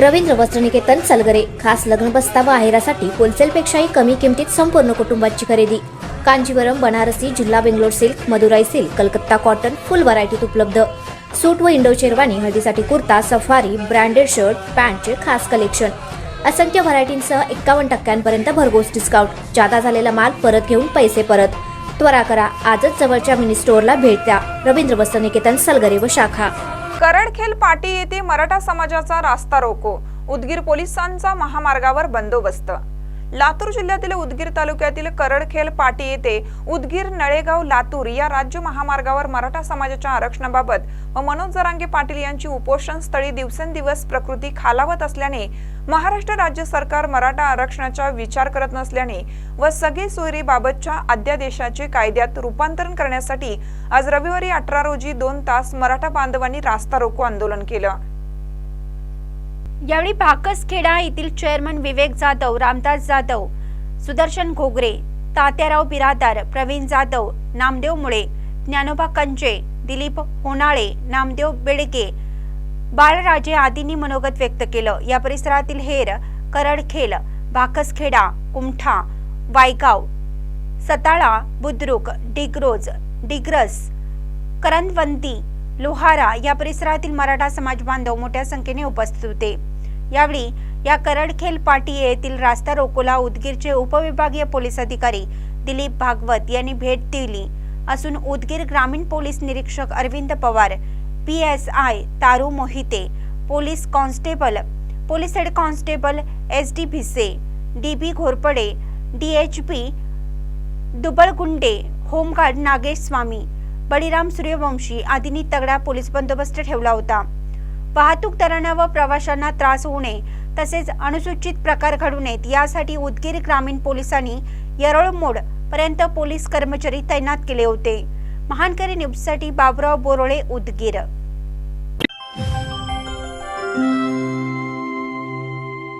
रवींद्र वस्त्रनिकेतन सलगरे खास लग्न बस्ता व आहेरासाठी होलसेलपेक्षाही कमी किमतीत संपूर्ण कुटुंबाची खरेदी. कांजीवरम बनारसी जिल्हा Bangalore silk Madurai silk Calcutta cotton full व्हरायटीत उपलब्ध. सूट व इंडो शेरवानी हळदीसाठी कुर्ता सफारी ब्रँडेड शर्ट पॅन्टचे खास कलेक्शन. असंख्य व्हरायटींसह एक्कावन्न टक्क्यांपर्यंत भरघोस डिस्काउंट जादा झालेला माल परत घेऊन पैसे परत. त्वरा करा. आजच जवळच्या मिनी स्टोअरला भेट द्या. रवींद्र वस्त्रनिकेतन सलगरे व शाखा. करडखेल पाटी येथे मराठा समाजाचा रास्ता रोको. उदगीर पोलिसांचा महामार्गावर बंदोबस्त. लातूर जिल्ह्यातील उदगीर तालुक्यातील करडखेल पाटी येथे उदगीर नळेगाव लातूर या राज्य महामार्गावर मराठा समाजाच्या आरक्षणाबाबत व मनोज जरांगे पाटील यांची उपोषण स्थळी दिवसेंदिवस प्रकृती खालावत असल्याने महाराष्ट्र राज्य सरकार मराठा आरक्षणाचा विचार करत नसल्याने व सगळी सोयरीबाबतच्या अध्यादेशाचे कायद्यात रूपांतरण करण्यासाठी आज रविवारी अठरा रोजी दोन तास मराठा बांधवांनी रास्ता रोको आंदोलन केलं. यावेळी भाकसखेडा येथील चेअरमन विवेक जाधव रामदास जाधव सुदर्शन घोगरे तात्याराव बिरादार प्रवीण जाधव नामदेव मुळे ज्ञानोबा कंचे दिलीप होनाळे नामदेव बेडके बाळराजे आदींनी मनोगत व्यक्त केलं. या परिसरातील हेर करडखेल भाकसखेडा कुमठा वायगाव सताळा बुद्रुक डिग्रोज डिग्रस करंदवंती लोहारा या परिसरातील मराठा समाज बांधव मोठ्या संख्येने उपस्थित होते. यावेळी या करडखेल पाटी येथील रास्ता रोकोला उदगीरचे उपविभागीय पोलीस अधिकारी दिलीप भागवत यांनी भेट दिली. असून उदगीर ग्रामीण पोलीस निरीक्षक Arvind Pawar P S I Taru Mohite police constable police head constable S D Bhise D B Ghorpade D H P Dubalgunde home guard Nagesh Swami Baliram Suryavanshi आदींनी तगडा पोलीस बंदोबस्त ठेवला होता. वाहतूकदारांना व प्रवाशांना त्रास होऊ नये तसेच अनुसूचित प्रकार घडू नयेत. यासाठी उदगीर ग्रामीण पोलिसांनी येरळमोड पर्यंत पोलीस कर्मचारी तैनात केले होते. महानकरी न्यूजसाठी बाबुराव बोरोळे उदगीर.